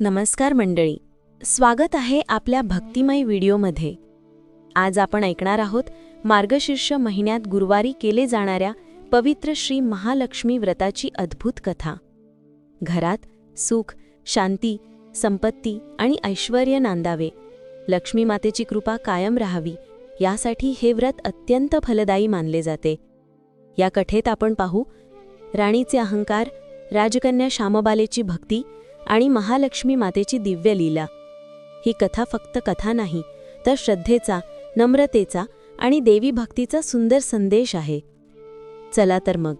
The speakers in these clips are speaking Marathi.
नमस्कार मंडळी. स्वागत आहे आपल्या भक्तिमय व्हिडिओमध्ये. आज आपण ऐकणार आहोत मार्गशीर्ष महिन्यात गुरुवारी केले जाणाऱ्या पवित्र श्री महालक्ष्मी व्रताची अद्भुत कथा. घरात सुख शांती संपत्ती आणि ऐश्वर नांदावे. लक्ष्मी मातेची कृपा कायम राहावी यासाठी हे व्रत अत्यंत फलदायी मानले जाते. या कथेत आपण पाहू राणीचे अहंकार राजकन्या श्यामबालेची भक्ती आणि महालक्ष्मी मातेची दिव्य लीला. ही कथा फक्त कथा नाही तर श्रद्धेचा नम्रतेचा आणि देवी भक्तीचा सुंदर संदेश आहे. चला तर मग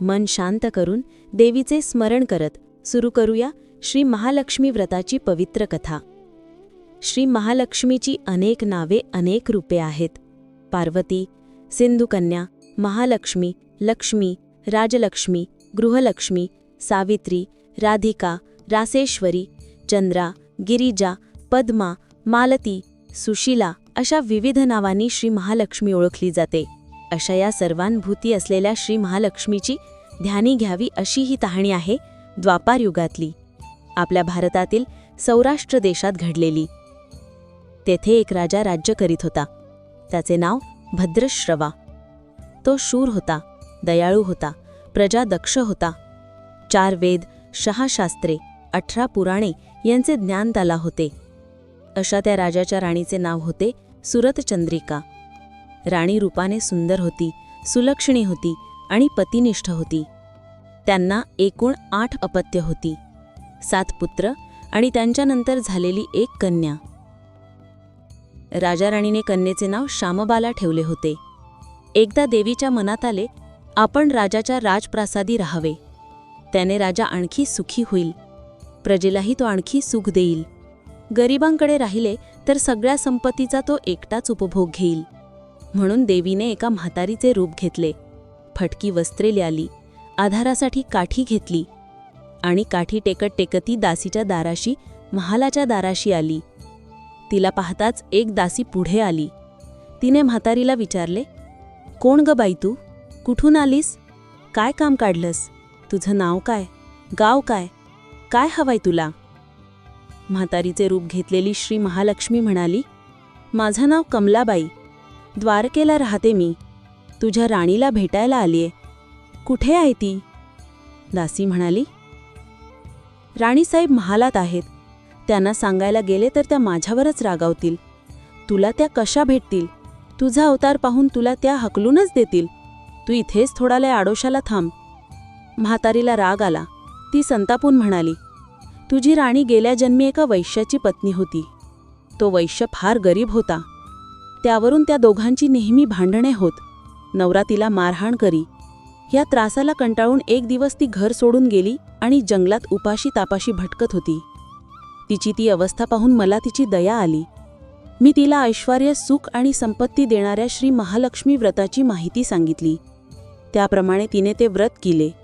मन शांत करून देवीचे स्मरण करत सुरू करूया श्री महालक्ष्मी व्रताची पवित्र कथा. श्री महालक्ष्मीची अनेक नावे अनेक रूपे आहेत. पार्वती सिंधुकन्या महालक्ष्मी लक्ष्मी राजलक्ष्मी गृहलक्ष्मी सावित्री राधिका रासेश्वरी चंद्रा गिरिजा पद्मा मालती सुशीला अशा विविध नावांनी श्री महालक्ष्मी ओळखली जाते. अशा या सर्वांभूती असलेल्या श्री महालक्ष्मीची ध्यानी घ्यावी अशी ही तहाणी आहे द्वापार युगातली. आपल्या भारतातील सौराष्ट्र देशात घडलेली. तेथे एक राजा राज्य करीत होता. त्याचे नाव भद्रश्रवा. तो शूर होता दयाळू होता प्रजा दक्ष होता. चार वेद शहाशास्त्रे अठरा पुराणे यांचे ज्ञान त्याला होते. अशा त्या राजाच्या राणीचे नाव होते सुरतचंद्रिका राणी रूपाने सुंदर होती सुलक्षणी होती आणि पतिनिष्ठ होती. त्यांना एकूण आठ अपत्य होती. सात पुत्र आणि त्यांच्यानंतर झालेली एक कन्या. राजा राणीने कन्येचे नाव श्यामबाला ठेवले होते. एकदा देवीच्या मनात आले आपण राजाच्या राजप्रासादी राहावे. त्याने राजा आणखी सुखी होईल. प्रजेलाही तो आणखी सुख देईल. गरिबांकडे राहिले तर सगळ्या संपत्तीचा तो एकटाच उपभोग घेईल. म्हणून देवीने एका म्हातारीचे रूप घेतले. फटकी वस्त्रे ल्याली आधारासाठी काठी घेतली. आणि काठी टेकत टेकती दासीच्या दाराशी महालाच्या दाराशी आली. तिला पाहताच एक दासी पुढे आली. तिने म्हातारीला विचारले कोण ग बाई तू? कुठून आलीस? काय काम काढलंस? तुझं नाव काय? गाव काय? काय हवाय तुला? म्हातारीचे रूप घेतलेली श्री महालक्ष्मी म्हणाली माझं नाव कमलाबाई. द्वारकेला राहते मी. तुझ्या राणीला भेटायला आलीये. कुठे आहे ती? दासी म्हणाली राणीसाहेब महालात आहेत. त्यांना सांगायला गेले तर त्या माझ्यावरच रागावतील. तुला त्या कशा भेटतील? तुझा अवतार पाहून तुला त्या हकलूनच देतील. तू इथेच थोडाले आडोशाला थांब. म्हातारीला राग आला. ती संतापून म्हणाली तुझी राणी गेल्या जन्मी एका वैश्याची पत्नी होती. तो वैश्य फार गरीब होता. त्यावरून त्या दोघांची नेहमी भांडणे होत. नवरा तिला मारहाण करी. या त्रासाला कंटाळून एक दिवस ती घर सोडून गेली आणि जंगलात उपाशी तापाशी भटकत होती. तिची ती अवस्था पाहून मला तिची दया आली. मी तिला ऐश्वर सुख आणि संपत्ती देणाऱ्या श्री महालक्ष्मी व्रताची माहिती सांगितली. त्याप्रमाणे तिने ते व्रत केले.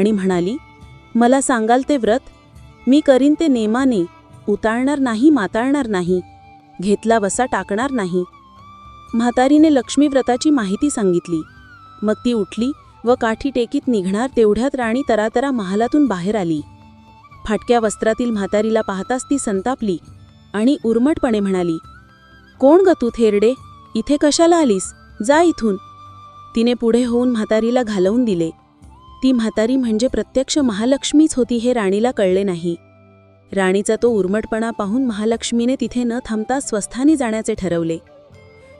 आणि म्हणाली मला सांगाल ते व्रत? मी करीन ते नेमाने उताळणार नाही माताळणार नाही घेतला वसा टाकणार नाही. म्हातारीने लक्ष्मी व्रताची माहिती सांगितली. मग ती उठली व काठी टेकीत निघणार तेवढ्यात राणी तरातरा महालातून बाहेर आली. फाटक्या वस्त्रातील म्हातारीला पाहताच ती संतापली आणि उर्मटपणे म्हणाली कोण ग तू थेरडे? इथे कशाला आलीस? जा इथून. तिने पुढे होऊन म्हातारीला घालवून दिले. ती म्हातारी म्हणजे प्रत्यक्ष महालक्ष्मीच होती हे राणीला कळले नाही. राणीचा तो उर्मटपणा पाहून महालक्ष्मीने तिथे न थांबता स्वस्थानी जाण्याचे ठरवले.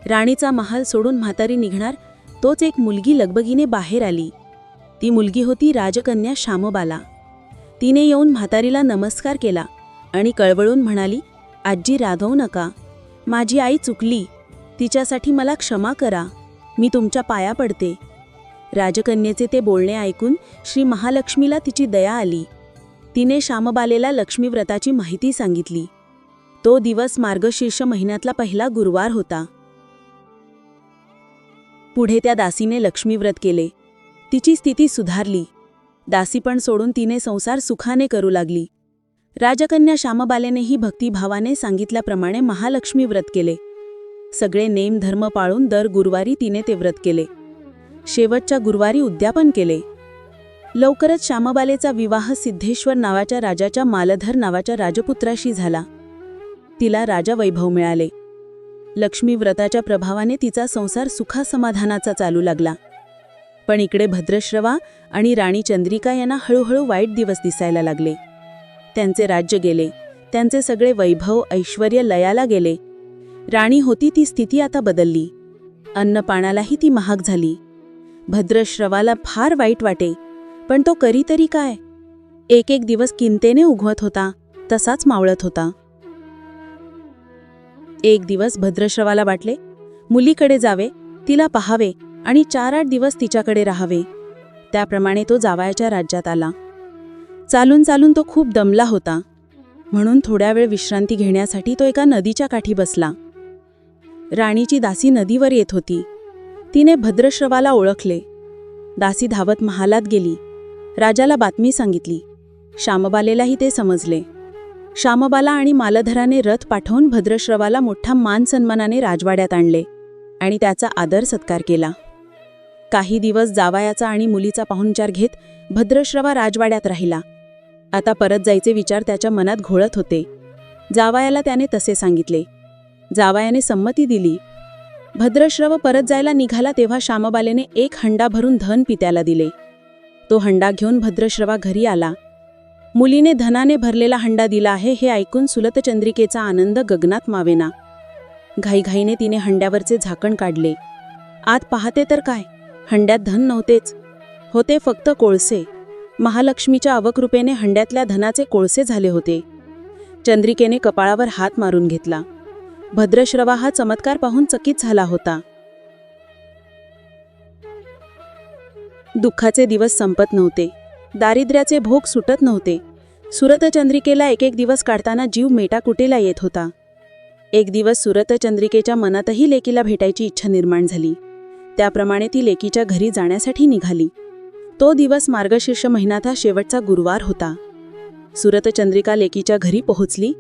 राणीचा महाल सोडून म्हातारी निघणार तोच एक मुलगी लगबगीने बाहेर आली. ती मुलगी होती राजकन्या श्यामबाला. तिने येऊन म्हातारीला नमस्कार केला आणि कळवळून म्हणाली आजी राधवू नका. माझी आई चुकली. तिच्यासाठी मला क्षमा करा. मी तुमच्या पाया पडते. राजकन्येचे ते बोलणे ऐकून श्री महालक्ष्मीला तिची दया आली. तिने श्यामबालेला लक्ष्मीव्रताची माहिती सांगितली. तो दिवस मार्गशीर्ष महिन्यातला पहिला गुरुवार होता. पुढे त्या दासीने लक्ष्मीव्रत केले. तिची स्थिती सुधारली. दासीपण सोडून तिने संसार सुखाने करू लागली. राजकन्या श्यामबालेनेही भक्तिभावाने सांगितल्याप्रमाणे महालक्ष्मी व्रत केले. सगळे नेम धर्म पाळून दर गुरुवारी तिने ते व्रत केले. शेवटच्या गुरुवारी उद्यापन केले. लवकरच श्यामबालेचा विवाह सिद्धेश्वर नावाच्या राजाच्या मालधर नावाच्या राजपुत्राशी झाला. तिला राजा वैभव मिळाले. लक्ष्मी व्रताच्या प्रभावाने तिचा संसार सुखासमाधानाचा चालू लागला. पण इकडे भद्रश्रवा आणि राणी चंद्रिका यांना हळूहळू वाईट दिवस दिसायला लागले. त्यांचे राज्य गेले. त्यांचे सगळे वैभव ऐश्वर लयाला गेले. राणी होती ती स्थिती आता बदलली. अन्नपाणालाही ती महाग झाली. भद्रश्रवाला फार वाईट वाटे. पण तो करी तरी काय? एक एक दिवस किंतेने उगवत होता तसाच मावळत होता. एक दिवस भद्रश्रवाला वाटले मुलीकडे जावे तिला पहावे आणि चार आठ दिवस तिच्याकडे राहावे. त्याप्रमाणे तो जावायच्या राज्यात आला. चालून चालून तो खूप दमला होता. म्हणून थोड्या वेळ विश्रांती घेण्यासाठी तो एका नदीच्या काठी बसला. राणीची दासी नदीवर येत होती. तिने भद्रश्रवाला ओळखले. दासी धावत महालात गेली. राजाला बातमी सांगितली. श्यामबालेलाही ते समजले. श्यामबाला आणि मालधराने रथ पाठवून भद्रश्रवाला मोठा मान सन्मानाने राजवाड्यात आणले आणि त्याचा आदर सत्कार केला. काही दिवस जावायाचा आणि मुलीचा पाहुणचार घेत भद्रश्रवा राजवाड्यात राहिला. आता परत जायचे विचार त्याच्या मनात घोळत होते. जावायाला त्याने तसे सांगितले. जावायाने संमती दिली. भद्रश्रव परत जायला निघाला तेव्हा श्यामबालेने एक हंडा भरून धन पित्याला दिले. तो हंडा घेऊन भद्रश्रवा घरी आला. मुलीने धनाने भरलेला हंडा दिला आहे हे ऐकून सुलतचंद्रिकेचा आनंद गगनात मावेना. घाईघाईने तिने हंड्यावरचे झाकण काढले. आत पाहते तर काय? हंड्यात धन नव्हतेच. होते फक्त कोळसे. महालक्ष्मीच्या अवकृपेने हंड्यातल्या धनाचे कोळसे झाले होते. चंद्रिकेने कपाळावर हात मारून घेतला. भद्रश्रवा हा चमत्कार पाहून चकित झाला होता. दुःखाचे दिवस संपत नव्हते. दारिद्र्याचे भोग सुटत नव्हते. सुरतचंद्रिकेला एक एक दिवस काढताना जीव मेटाकुटेला येत होता. एक दिवस सुरतचंद्रिकेच्या मनातही लेकीला भेटायची इच्छा निर्माण झाली. त्याप्रमाणे ती लेकीच्या घरी जाण्यासाठी निघाली. तो दिवस मार्गशीर्ष महिन्याचा शेवटचा गुरुवार होता. सुरतचंद्रिका लेकीच्या घरी पोहोचली.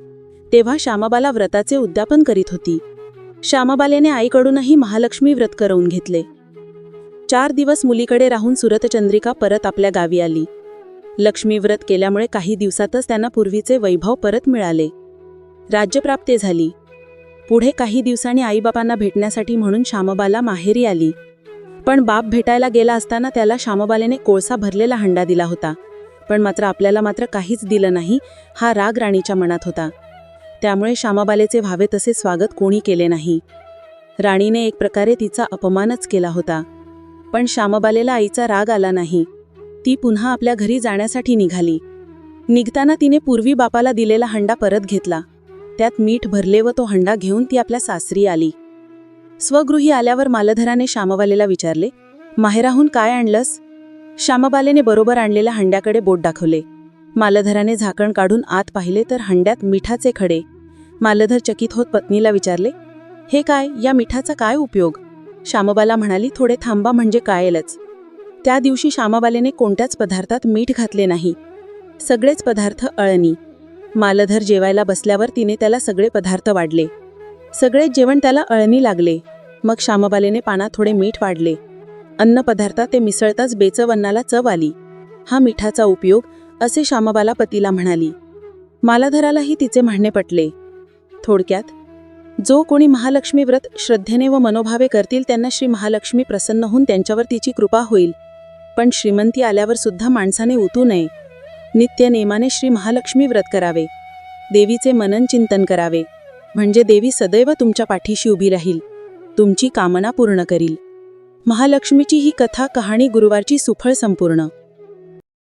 तेव्हा श्यामाबाला व्रताचे उद्यापन करीत होती. श्यामाबालेने आईकडूनही महालक्ष्मी व्रत करवून घेतले. चार दिवस मुलीकडे राहून सुरतचंद्रिका परत आपल्या गावी आली. लक्ष्मी व्रत केल्यामुळे काही दिवसातच त्यांना पूर्वीचे वैभव परत मिळाले. राज्यप्राप्ती झाली. पुढे काही दिवसांनी आईबापांना भेटण्यासाठी म्हणून श्यामबाला माहेरी आली. पण बाप भेटायला गेला असताना त्याला श्यामबालेने कोळसा भरलेला हंडा दिला होता. पण मात्र आपल्याला मात्र काहीच दिलं नाही हा राग राणीच्या मनात होता. त्यामुळे श्यामाबालेचे व्हावे तसे स्वागत कोणी केले नाही. राणीने एक प्रकारे तिचा अपमानच केला होता. पण श्यामबालेला आईचा राग आला नाही. ती पुन्हा आपल्या घरी जाण्यासाठी निघाली. निघताना तिने पूर्वी बापाला दिलेला हंडा परत घेतला. त्यात मीठ भरले व तो हंडा घेऊन ती आपल्या सासरी आली. स्वगृही आल्यावर मालधराने श्यामाबालेला विचारले माहेराहून काय आणलंस? श्यामबालेने बरोबर आणलेल्या हंड्याकडे बोट दाखवले. मालधराने झाकण काढून आत पाहिले तर हंड्यात मिठाचे खडे. मालधर चकित होत पत्नीला विचारले हे काय या मिठाचा काय उपयोग? श्यामबाला म्हणाली थोडे थांबा म्हणजे कायलच. त्या दिवशी श्यामाबालेने कोणत्याच पदार्थात मीठ घातले नाही. सगळेच पदार्थ अळणी. मालधर जेवायला बसल्यावर तिने त्याला सगळे पदार्थ वाढले. सगळेच जेवण त्याला अळणी लागले. मग श्यामबालेने पानात थोडे मीठ वाढले. अन्न पदार्थात ते मिसळताच बेचव अन्नाला चव आली. हा मिठाचा उपयोग असे श्यामबाला पतीला म्हणाली मालाधरालाही तिचे म्हणणे पटले. थोडक्यात जो कोणी महालक्ष्मी व्रत श्रद्धेने व मनोभावे करतील त्यांना श्री महालक्ष्मी प्रसन्न होऊन त्यांच्यावर तिची कृपा होईल. पण श्रीमंती आल्यावर सुद्धा माणसाने उतू नये. नित्य नेमाने श्री महालक्ष्मी व्रत करावे. देवीचे मनन चिंतन करावे. म्हणजे देवी सदैव तुमच्या पाठीशी उभी राहील. तुमची कामना पूर्ण करील. महालक्ष्मीची ही कथा कहाणी गुरुवारची सुफळ संपूर्ण.